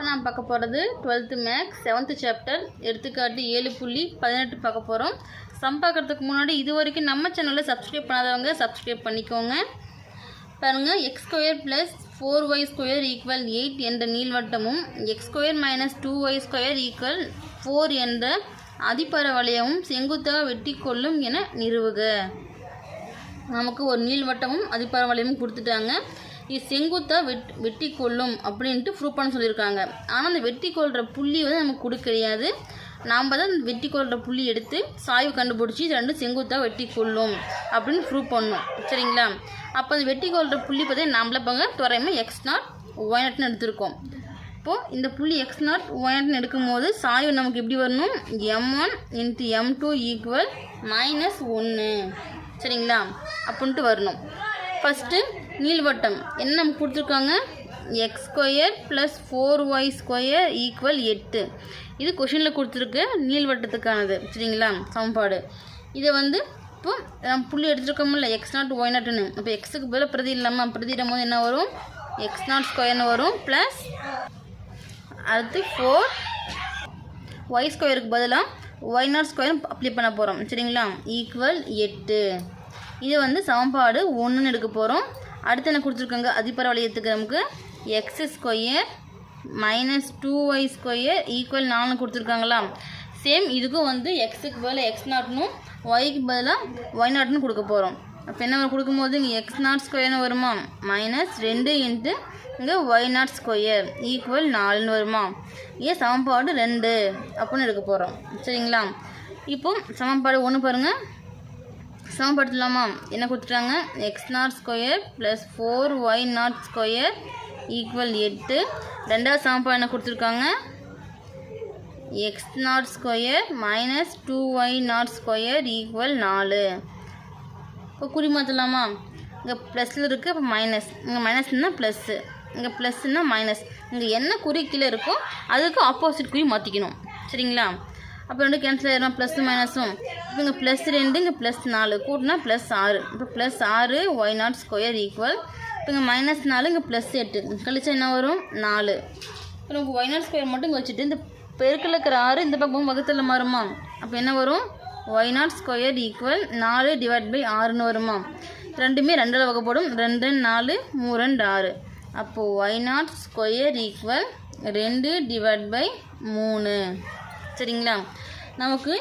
இப்போ நான் பார்க்க போகிறது டுவெல்த்து மேக்ஸ் செவன்த்து சாப்டர் எடுத்துக்காட்டு ஏழு புள்ளி பதினெட்டு பார்க்க போகிறோம் சம் பார்க்குறதுக்கு முன்னாடி இது வரைக்கும் நம்ம சேனலில் சப்ஸ்கிரைப் பண்ணாதவங்க சப்ஸ்கிரைப் பண்ணிக்கோங்க. பாருங்கள் x square plus four y square equal eight என்ற நீள்வட்டமும் x square minus two y square equal four என்ற அதிபர வளையமும் செங்குத்தாக வெட்டி கொள்ளும் என நிறுவுக. நமக்கு ஒரு நீள்வட்டமும் அதிபர வளையமும் கொடுத்துட்டாங்க. இது செங்குத்தாக வெட் வெட்டி கொள்ளும் அப்படின்ட்டு ப்ரூவ் பண்ண சொல்லியிருக்காங்க. ஆனால் அந்த வெட்டி கொள்கிற புள்ளி வந்து நமக்கு கொடுக்க கிடையாது நாம் தான் அந்த வெட்டி கொள்கிற புள்ளி எடுத்து சாய்வு கண்டுபிடிச்சி இது ரெண்டும் செங்குத்தாக வெட்டி கொள்ளும் அப்படின்னு ப்ரூவ் பண்ணணும் சரிங்களா? அப்போ அந்த வெட்டி கொள்கிற புள்ளி பார்த்தீங்கன்னா நம்மள பாங்க துறையமாக எக்ஸ் நாட் ஒய் நாட்னு எடுத்திருக்கோம். இப்போது இந்த புள்ளி எக்ஸ் நாட் ஒய் நாட்னு எடுக்கும்போது சாய்வு நமக்கு எப்படி வரணும்? M one into M two equal minus ஒன்று சரிங்களா? அப்படின்ட்டு வரணும். ஃபஸ்ட்டு நீள்வட்டம். என்ன நம்ம கொடுத்துருக்காங்க? X square plus four y square equal எட்டு. இது கொஷினில் கொடுத்துருக்கு. நீள்வட்டத்துக்கானது. சரிங்களா? சமன்பாடு. இதை வந்து இப்போ நம்ம புள்ளி எடுத்துருக்கோம்ல எக்ஸ் நாட் ஒய் நாட்டுன்னு இப்போ எக்ஸுக்கு பதிலாக பிரதி இல்லாமல் பிரதிடும் போது என்ன வரும்? எக்ஸ் நாட் ஸ்கொயர்னு வரும். ப்ளஸ் அடுத்து ஃபோர் ஒய் ஸ்கொயருக்கு பதிலாக ஒய் நாட் ஸ்கொயர் அப்ளை பண்ண போகிறோம் சரிங்களா? ஈக்குவல் எட்டு. இது வந்து சமன்பாடு ஒன்றுன்னு எடுக்க போகிறோம் அடுத்து என்ன கொடுத்துருக்காங்க? அதிபர வளையத்துக்கு நமக்கு. X square minus two y square equal நாலு கொடுத்துருக்காங்களா? சேம் இதுக்கும் வந்து எக்ஸுக்கு பதிலாக எக்ஸ் நாட்னும் ஒய்க்கு பதிலாக ஒய் நாட்னு கொடுக்க போகிறோம் அப்போ என்ன கொடுக்கும்போது இங்கே எக்ஸ் நாட் ஸ்கொயர்னு வருமா? மைனஸ் ரெண்டு இன்ட்டு இங்கே ஒய் நாட் ஸ்கொயர் ஈக்குவல் நாலுன்னு வருமா? ஏ சமன்பாடு ரெண்டு அப்புடின்னு எடுக்க போகிறோம் சரிங்களா? இப்போ சமன்பாடு ஒன்று பாருங்கள் சமப்படுத்தலாமா என்ன கொடுத்துட்டாங்க? X naught square plus four y naught square equal எட்டு. ரெண்டாவது சமப்பா என்ன கொடுத்துருக்காங்க? X naught square minus two y naught square equal நாலு. இப்போ குறி மாற்றலாமா இங்கே ப்ளஸில் இருக்குது இப்போ மைனஸ் இங்கே மைனஸ்னால் ப்ளஸ்ஸு இங்கே ப்ளஸ்னால் மைனஸ் இங்கே என்ன குறி கீழே இருக்கோ அதுக்கு ஆப்போசிட் குறி மாற்றிக்கணும் சரிங்களா? அப்போ ரெண்டு கேன்சல் ஆயிரும் ப்ளஸ் மைனஸும் இப்போ இங்கே ப்ளஸ் ரெண்டு இங்கே ப்ளஸ் நாலு. கூட்டினா ப்ளஸ் ஆறு. இப்போ ப்ளஸ் ஆறு ஒய் நாட் ஸ்கொயர் ஈக்குவல் இப்போ இங்கே மைனஸ் நாலு இங்கே ப்ளஸ் எட்டு. கழிச்சா என்ன வரும்? நாலு. இப்போ நமக்கு ஒய் நாட் ஸ்கொயர் மட்டும் இங்கே வச்சுட்டு இந்த பெருக்கில் இருக்கிற ஆறு இந்த பக்கம் வகுத்தில் மாறுமா? அப்போ என்ன வரும்? ஒய் நாட் ஸ்கொயர் ஈக்குவல் நாலு டிவைட் பை ஆறுன்னு வருமா? ரெண்டுமே ரெண்டில் வகைப்படும். ரெண்டு நாலு மூணு ரெண்டு ஆறு. அப்போது ஒய் நாட் ஸ்கொயர் ஈக்குவல் ரெண்டு டிவைட் பை மூணு. சரிங்களா? நமக்கு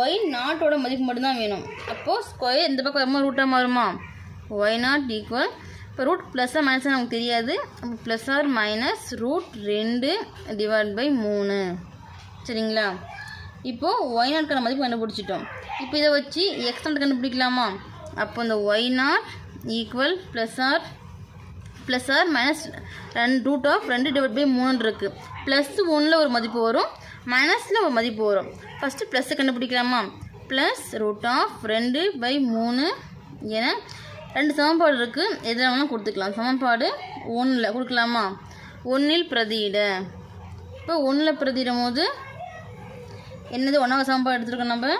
ஒய் நாட்டோட மதிப்பு மட்டும்தான் வேணும். அப்போது ஸ்கொயர் இந்த பக்கம் ரொம்ப ரூட்டாக மாறுமா? ஒய் நாட் ஈக்குவல் இப்போ ரூட் ப்ளஸ்ஸாக மைனஸாக நமக்கு தெரியாது. அப்போ ப்ளஸ் ஆர் மைனஸ் ரூட் ரெண்டு டிவைட் பை மூணு. சரிங்களா? இப்போது ஒய் நாட்கான மதிப்பு கண்டுபிடிச்சிட்டோம். இப்போ இதை வச்சு எக்ஸ் நாட் கண்டுபிடிக்கலாமா? அப்போ இந்த y naught equal plus or plus or minus ரெண்டு ரூட் ஆஃப் ரெண்டு டிவைட் பை மூணு இருக்குது ப்ளஸ் ஒன்றில் ஒரு மதிப்பு வரும். மைனஸில் ஒரு மதிப்பு வரும். ஃபஸ்ட்டு ப்ளஸ்ஸை கண்டுபிடிக்கலாமா? ப்ளஸ் ரூட் ஆஃப் ரெண்டு பை மூணு என ரெண்டு சமன்பாடு இருக்குது எதில் வேணால் கொடுத்துக்கலாம். சமன்பாடு ஒன்றில் கொடுக்கலாமா? ஒன்றில் பிரதியிட. இப்போ ஒன்றில் பிரதியிடும் போது என்னது? ஒன்றாவது சமன்பாடு எடுத்துருக்கோம் நம்ம.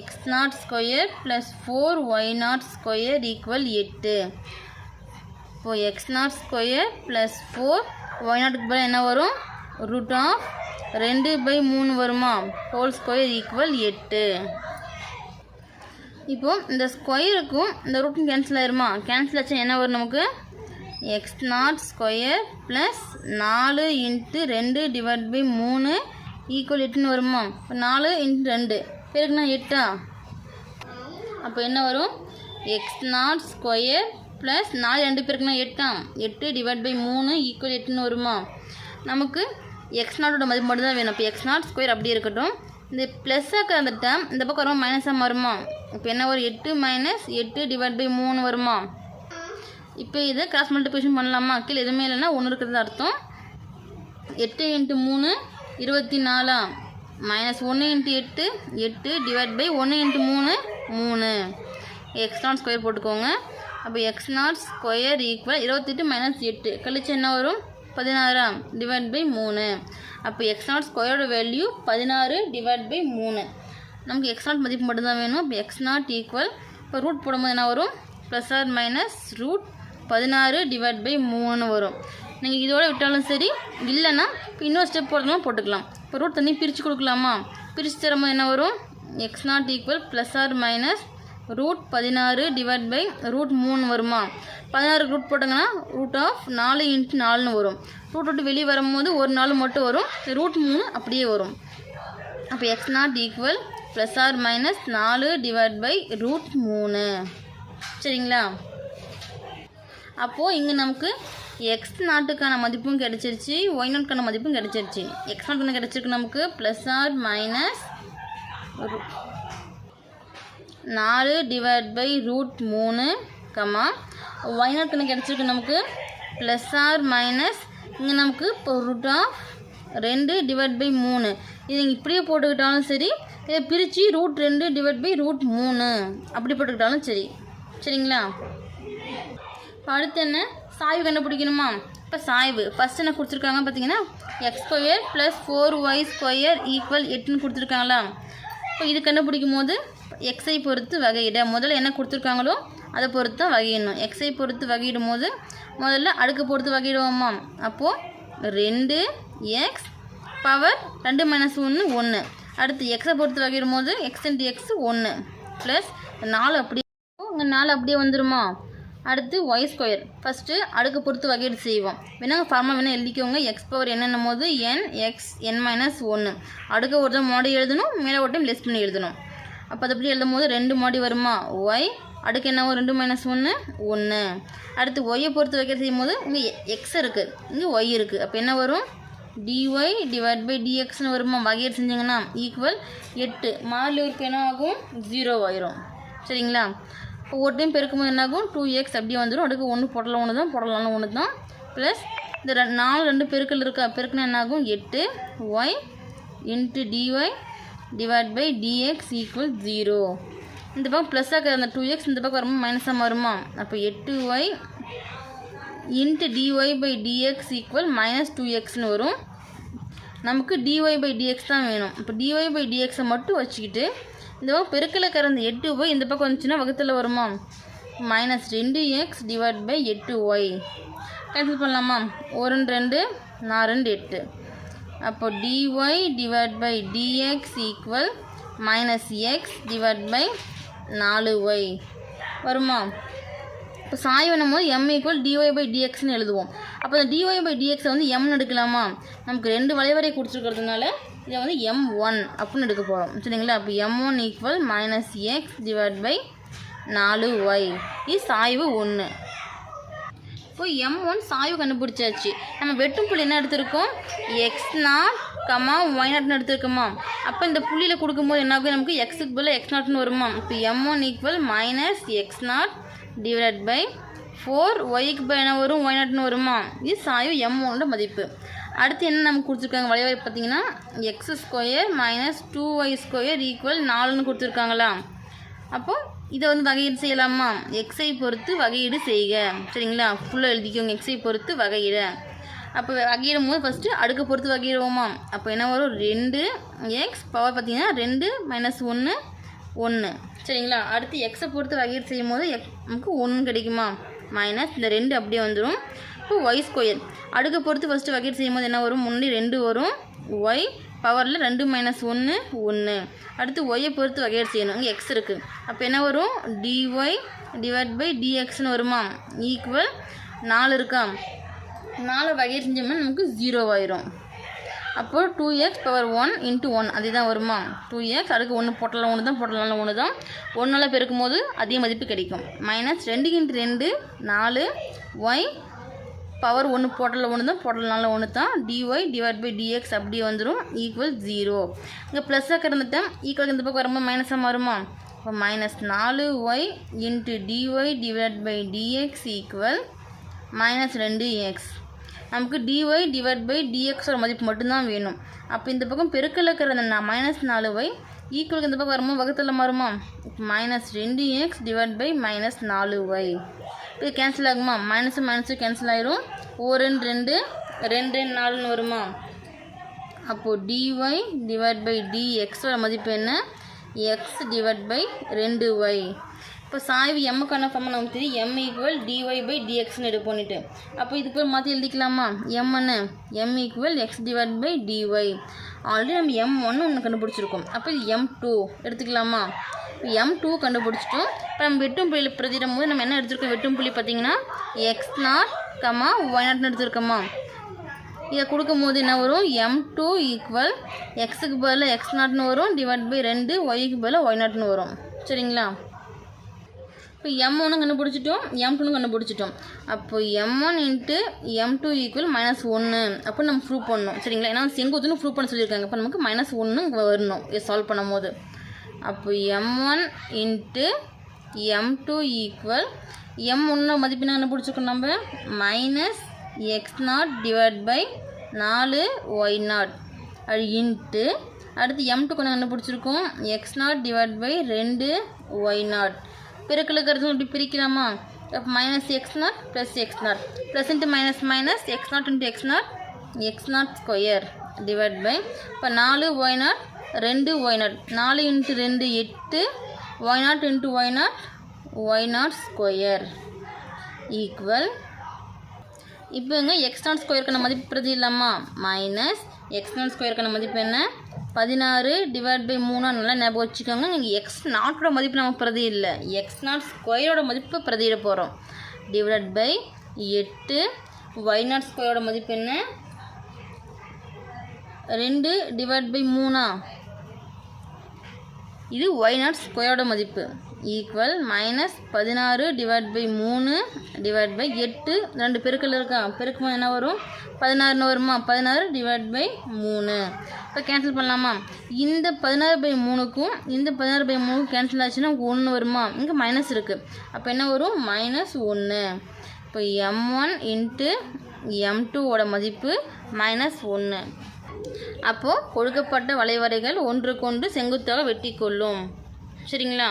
X naught square plus four y naught square equal எட்டு. இப்போது x naught square plus four y நாட்டுக்கு பதில் என்ன வரும்? ரூட் ஆஃப் ரெண்டு பை மூணு வருமா? ஹோல் ஸ்கொயர் ஈக்குவல் எட்டு. இப்போது இந்த ஸ்கொயருக்கும் இந்த ரூட்டும் கேன்சல் ஆயிருமா? கேன்சல் ஆச்சு என்ன வரும் நமக்கு? எக்ஸ் நாட் ஸ்கொயர் ப்ளஸ் நாலு இன்ட்டு ரெண்டு டிவைட் பை மூணு ஈக்குவல் எட்டுன்னு வருமா? இப்போ நாலு இன்ட்டு ரெண்டு. பேருக்குன்னா எட்டா? அப்போ என்ன வரும்? எக்ஸ் நாட் ஸ்கொயர் ப்ளஸ் நாலு ரெண்டு பேருக்குன்னா எட்டாம் எட்டு டிவைட் பை மூணு ஈக்குவல் எட்டுன்னு வருமா? நமக்கு எக்ஸ் நாட்டோட மதிப்பு மட்டும் தான் வேணும். இப்போ எக்ஸ் நாட் ஸ்கொயர் அப்படியே இருக்கட்டும். இந்த ப்ளஸ்ஸாக அந்த இந்த பக்கம் வருமா? மைனஸாக வருமா இப்போ என்ன வரும்? எட்டு மைனஸ் எட்டு டிவைட் பை மூணு வருமா? இப்போ இதை கிராஸ் மல்டிபிகேஷன் பண்ணலாமா? கீழே எதுவுமே இல்லைன்னா ஒன்று இருக்கிறது அர்த்தம். எட்டு இன்ட்டு மூணு இருபத்தி நாலா? மைனஸ் ஒன்று இன்ட்டு எட்டு எட்டு டிவைட் பை ஒன்று இன்ட்டு மூணு மூணு. எக்ஸ் நாட் ஸ்கொயர் போட்டுக்கோங்க. அப்போ எக்ஸ் நாட் ஸ்கொயர் ஈக்குவல் இருபத்தெட்டு மைனஸ் எட்டு. கழிச்சு என்ன வரும்? பதினாறாம் டிவைட் பை மூணு. அப்போ எக்ஸ் நாட் ஸ்கொயரோட வேல்யூ பதினாறு டிவைட் பை மூணு. நமக்கு எக்ஸ் நாட் மதிப்பு மட்டும்தான் வேணும். இப்போ எக்ஸ் நாட் ஈக்குவல் இப்போ ரூட் போடும்போது என்ன வரும்? ப்ளஸ் ஆர் மைனஸ் ரூட் பதினாறு டிவைட் பை மூணு வரும். நீங்கள் இதோட விட்டாலும் சரி இல்லைன்னா இப்போ இன்னொரு ஸ்டெப் போடுறதுலாம் போட்டுக்கலாம். இப்போ ரூட் தண்ணி பிரித்து கொடுக்கலாமா? பிரித்து தரும்போது என்ன வரும்? X naught equal plus or minus root பதினாறு டிவைட் பை ரூட் மூணு வருமா? பதினாறு ரூட் போட்டாங்கன்னா ரூட் ஆஃப் நாலு இன்ட்டு நாலுன்னு வரும். ரூட் விட்டு வெளியே வரும்போது ஒரு நாள் மட்டும் வரும். ரூட் மூணு அப்படியே வரும். அப்போ x naught equal plus or minus நாலு டிவைட் பை ரூட் மூணு. சரிங்களா? அப்போது இங்கே நமக்கு எக்ஸ் நாட்டுக்கான மதிப்பும் கிடச்சிருச்சு ஒய் நாட்டுக்கான மதிப்பும் கிடச்சிருச்சு. எக்ஸ் நாட்டுக்கான கிடச்சிருக்கு நமக்கு ப்ளஸ் ஆர் மைனஸ் நாலு டிவைட் பை ரூட் மூணு கம்மா ஒய் கணக்கு கிடச்சிருக்கு நமக்கு. ப்ளஸ் ஆர் மைனஸ் இங்கே நமக்கு இப்போ ரூட் ஆஃப் ரெண்டு டிவைட் பை மூணு. இது நீங்கள் இப்படியே போட்டுக்கிட்டாலும் சரி இதை பிரித்து ரூட் ரெண்டு டிவைட் பை ரூட் மூணு. அப்படி போட்டுக்கிட்டாலும் சரி. சரிங்களா? இப்போ அடுத்து என்ன? சாய்வு கண்டுபிடிக்கணுமா? இப்போ சாய்வு. ஃபஸ்ட் என்ன கொடுத்துருக்காங்க பார்த்தீங்கன்னா x square plus four y square equal எட்டுன்னு கொடுத்துருக்காங்களா? இப்போ இது கண்டுபிடிக்கும் போது? எக்ஸை பொறுத்து வகையிட. முதல்ல என்ன கொடுத்துருக்காங்களோ அதை பொறுத்து தான் வகையிடணும். எக்ஸை பொறுத்து வகையிடும் போது முதல்ல அடுக்கு பொறுத்து வகையிடுவோமா? அப்போது ரெண்டு எக்ஸ் பவர் ரெண்டு மைனஸ் ஒன்று ஒன்று அடுத்து எக்ஸை பொறுத்து வகையிடும் போது எக்ஸ் இன்ட்டு எக்ஸ் ஒன்று ப்ளஸ் நாலு அப்படியே இங்கே நாலு அப்படியே வந்துருமா? அடுத்து ஒய் ஸ்கொயர் ஃபஸ்ட்டு அடுக்கு பொறுத்து வகையீடு செய்வோம். வேணாங்க ஃபார்மாக வேணால் எழுதிக்கோங்க. எக்ஸ் பவர் என்னென்ன போது என் எக்ஸ் என் மைனஸ் ஒன்று அடுக்க ஒரு டைம் மாடி எழுதணும் மேலே ஒரு டைம் லெஸ் பண்ணி எழுதணும். அப்போ அது அப்படி எழுதும் போது ரெண்டு மாடி வருமா? ஒய் அடுக்கு என்னவோ ரெண்டு மைனஸ் ஒன்று ஒன்று அடுத்து ஒய்யை பொறுத்து வைக்க செய்யும் போது இங்கே எக்ஸ் இருக்குது இங்கே ஒய் இருக்குது அப்போ என்ன வரும்? டிஒய் டிவைட் பை டிஎக்ஸ்னு வருமா? வகையீடு செஞ்சிங்கன்னா ஈக்குவல் எட்டு. மாறிலி என்ன ஆகும்? ஜீரோ ஆயிரும். சரிங்களா? இப்போ ஒரு டைம் பெருக்கும்போது என்னாகும்? டூ எக்ஸ் அப்படியே வந்துடும் அடுக்கு ஒன்று போடலாம் ஒன்று தான் போடலாம் ஒன்று தான் ப்ளஸ் இந்த ரெ நாலு ரெண்டு பெருக்கல் இருக்கா பெருக்குனா என்னாகும்? எட்டு y into dy divide by dx equal zero இந்த பக்கம் ப்ளஸ்ஸாக அந்த டூ எக்ஸ் இந்த பக்கம் வருமா மைனஸாக வருமா அப்போ எட்டு y into dy by dx equal minus two எக்ஸ்னு வரும். நமக்கு டிஒய் பை டிஎக்ஸ் தான் வேணும். இப்போ டிஒய் பை டிஎக்ஸை மட்டும் வச்சுக்கிட்டு இந்த பெருக்கில் கறந்த எட்டு ஒய் இந்த பக்கம் வந்துச்சுன்னா வகுத்தில் வருமா? மைனஸ் ரெண்டு எக்ஸ் டிவைட் பை எட்டு ஒய் கேன்சல் பண்ணலாமா? ஒரு ரெண்டு நான் ரெண்டு எட்டு. அப்போ dy divide by dx equal minus x divide by நாலு ஒய் வருமா? இப்போ சாய்வு போது எம் ஈக்குவல் டிஒய் பை டிஎக்ஸ்னு எழுதுவோம். அப்போ அந்த டிஒய் பை டிஎக்ஸை வந்து எம்னு எடுக்கலாமா? நமக்கு ரெண்டு வளைவரை கொடுத்துருக்கிறதுனால இதை வந்து எம் ஒன் அப்படின்னு எடுக்க போகிறோம் சரிங்களா? அப்போ m one equal minus x divide by நாலு ஒய் இது சாய்வு ஒன்று இப்போ எம் ஒன் சாய்வு கண்டுபிடிச்சாச்சு. நம்ம வெட்டும் புள்ளி என்ன எடுத்திருக்கோம்? எக்ஸ் நாட் கமா ஒய் நாட்னு எடுத்திருக்கோமா? அப்போ இந்த புள்ளியில் கொடுக்கும்போது என்ன ஆகும்? நமக்கு எக்ஸுக்கு பதில் எக்ஸ் நாட்னு வருமா? இப்போ m one equal minus x naught divide by four ஒய்க்கு பை என்ன வரும்? ஒய் நாட்னு வருமா? இது சாய்வு எம் ஒன்னோட மதிப்பு. அடுத்து என்ன நமக்கு கொடுத்துருக்காங்க? வளைவரை பார்த்தீங்கன்னா x square minus two y square equal நாலுன்னு கொடுத்துருக்காங்களா? அப்போ இதை வந்து வகையீடு செய்யலாமா? எக்ஸை பொறுத்து வகையீடு செய்க. சரிங்களா? ஃபுல்லாக எழுதிக்கோங்க. எக்ஸை பொறுத்து வகையிட. அப்போ வகையிடும் போது ஃபஸ்ட்டு அடுக்கை பொறுத்து வகையிடுவோமா? அப்போ என்ன வரும்? ரெண்டு எக்ஸ் பவர் பார்த்தீங்கன்னா ரெண்டு மைனஸ் ஒன்று ஒன்று சரிங்களா? அடுத்து எக்ஸை பொறுத்து வகையீடு செய்யும் போது எக் நமக்கு ஒன்று கிடைக்குமா? மைனஸ் இந்த ரெண்டு அப்படியே வந்துடும் இப்போ ஒய் ஸ்கொயர் அடுக்க பொறுத்து ஃபஸ்ட்டு வகையீடு செய்யும்போது என்ன வரும்? முன்னாடி ரெண்டு வரும். ஒய் பவரில் ரெண்டு மைனஸ் ஒன்று ஒன்று. அடுத்து ஒய்யை பொறுத்து வகையீடு செய்யணும். இங்கே எக்ஸ் இருக்குது அப்போ என்ன வரும்? டிஒய் டிவைட் பை டிஎக்ஸ்னு வருமா? ஈக்குவல் நாலு இருக்கா? நாலு வகையீடு செஞ்சோம்னா நமக்கு ஜீரோ ஆயிரும். அப்போது two x power one into one அதே தான் வருமா? டூ எக்ஸ் அதுக்கு ஒன்று போட்டலாம் ஒன்று தான் போட்டலாம் ஒன்று தான் ஒன்றால் பெருக்கும் போது அதிக மதிப்பு கிடைக்கும். மைனஸ் ரெண்டு இன்ட்டு ரெண்டு நாலு. ஒய் பவர் ஒன்று போட்டலில் ஒன்று தான் போட்டல்னால ஒன்று தான் டிஒய் டிவைட் பை டிஎக்ஸ் அப்படியே வந்துடும் ஈக்குவல் ஜீரோ இங்கே ப்ளஸ்ஸாக கிடந்துட்டேன். ஈக்குவல் இந்த பக்கம் வரும்போது மைனஸாக மாறுமா? இப்போ மைனஸ் நாலு y into dy divide by dx equal minus ரெண்டு எக்ஸ் நமக்கு டிஒய் டிவைட் பை டிஎக்ஸோட மதிப்பு மட்டும்தான் வேணும். அப்போ இந்த பக்கம் பெருக்கில் இருக்கிற மைனஸ் நாலு ஒய் ஈக்குவலுக்கு இந்த பக்கம் வருமா வகுத்தில் மாறுமா? மைனஸ் ரெண்டு எக்ஸ் டிவைட் பை மைனஸ் நாலு ஒய் இது கேன்சல் ஆகுமா? மைனஸு மைனஸு கேன்சல் ஆயிரும். ஒருன்னு ரெண்டு ரெண்டு ரெண்டு நாலுன்னு வருமா? அப்போது டிஒய் டிவைட் பை டிஎக்ஸோட மதிப்பு என்ன? எக்ஸ் டிவைட் பை ரெண்டு ஒய் இப்போ சாய்வு எம்முக்கான ஃபார்ம் நமக்கு தெரியும். எம் ஈக்குவல் டிஒய் பை டிஎக்ஸ்னு எடுப்போன்னுட்டு அப்போ இதுக்கு போய் மாற்றி எழுதிக்கலாமா? எம்னு m equal x divide by dy already நம்ம எம் ஒன்று ஒன்று கண்டுபிடிச்சிருக்கோம். அப்போ இது எம் டூ எடுத்துக்கலாமா? எம் டூ கண்டுபிடிச்சிட்டோம். இப்போ நம்ம வெட்டும் புள்ளியில் பிரதிடும் போது நம்ம என்ன எடுத்திருக்கோம்? வெட்டும் புள்ளி பார்த்தீங்கன்னா எக்ஸ் நாட் கமா ஒய் நாட்னு எடுத்திருக்கோமா? இதை கொடுக்கும்போது என்ன வரும்? எம் டூ ஈக்குவல் எக்ஸுக்கு பதிலாக எக்ஸ் நாட்னு வரும் டிவைட் பை ரெண்டு ஒய்க்கு பதிலாக ஒய் நாட்னு வரும். சரிங்களா? இப்போ எம் ஒன்று கண்டுபிடிச்சிட்டோம். எம் டூன்னு கண்டுபிடிச்சிட்டோம். அப்போ m one into m two equal minus ஒன்று அப்போ நம்ம ப்ரூவ் பண்ணணும் சரிங்களா? ஏன்னா செங்குத்துன்னு ப்ரூவ் பண்ண சொல்லியிருக்காங்க. இப்போ நமக்கு மைனஸ் ஒன்று வரணும். இதை சால்வ் பண்ணும் போது அப்போ m one into m two equal m ஒன்று மதிப்பு நான் பிடிச்சிருக்கோம் நம்ம. Minus x naught divide by நாலு ஒய் நாட் அது இன்ட்டு அடுத்து எம் டூ கொஞ்சம் கண்டுபிடிச்சிருக்கோம். எக்ஸ் நாட் டிவைட் பை ரெண்டு ஒய் நாட் பிறக்கலுக்கிறது இப்படி பிரிக்கலாமா? அப்போ minus x naught plus x naught plus into minus minus x naught into x naught x naught square divide by இப்போ நாலு ஒய் நாட் ரெண்டு ஒய் நாட் நாலு இன்ட்டு ரெண்டு எட்டு y naught into y naught y naught square equal இப்போங்க x not ஸ்கொயருக்கான மதிப்பு பிரதி இல்லாமா? மைனஸ் எக்ஸ் நாட் ஸ்கொயருக்கான மதிப்பு என்ன? பதினாறு டிவைட் பை மூணா நல்லா ஞாபகம் வச்சுக்கோங்க. நீங்கள் எக்ஸ் நாட்டோட மதிப்பு நம்ம பிரதி இல்லை. எக்ஸ் நாட் ஸ்கொயரோட மதிப்பு பிரதியிட போகிறோம் டிவைட் பை எட்டு. ஒய் நாட் ஸ்கொயரோட மதிப்பு என்ன? ரெண்டு டிவைட் பை மூணா. இது ஒய் நாட் ஸ்கொயரோட மதிப்பு. ஈக்குவல் மைனஸ் பதினாறு டிவைட் பை மூணு டிவைட் பை எட்டு. ரெண்டு பெருக்கல் இருக்கா? பெருக்குமா என்ன வரும்? பதினாறுன்னு வருமா? பதினாறு டிவைட் பை மூணு. இப்போ கேன்சல் பண்ணலாமா? இந்த பதினாறு பை மூணுக்கும் இந்த பதினாறு பை மூணுக்கும் கேன்சல் ஆச்சுன்னா ஒன்று வருமா? இங்கே மைனஸ் இருக்குது அப்போ என்ன வரும்? மைனஸ் ஒன்று இப்போ எம் ஒன் இன்ட்டு எம் டூவோட மதிப்பு மைனஸ் ஒன்று அப்போது கொடுக்கப்பட்ட வளைவரைகள் ஒன்றுக்கொன்று செங்குத்தாக வெட்டி கொள்ளும் சரிங்களா?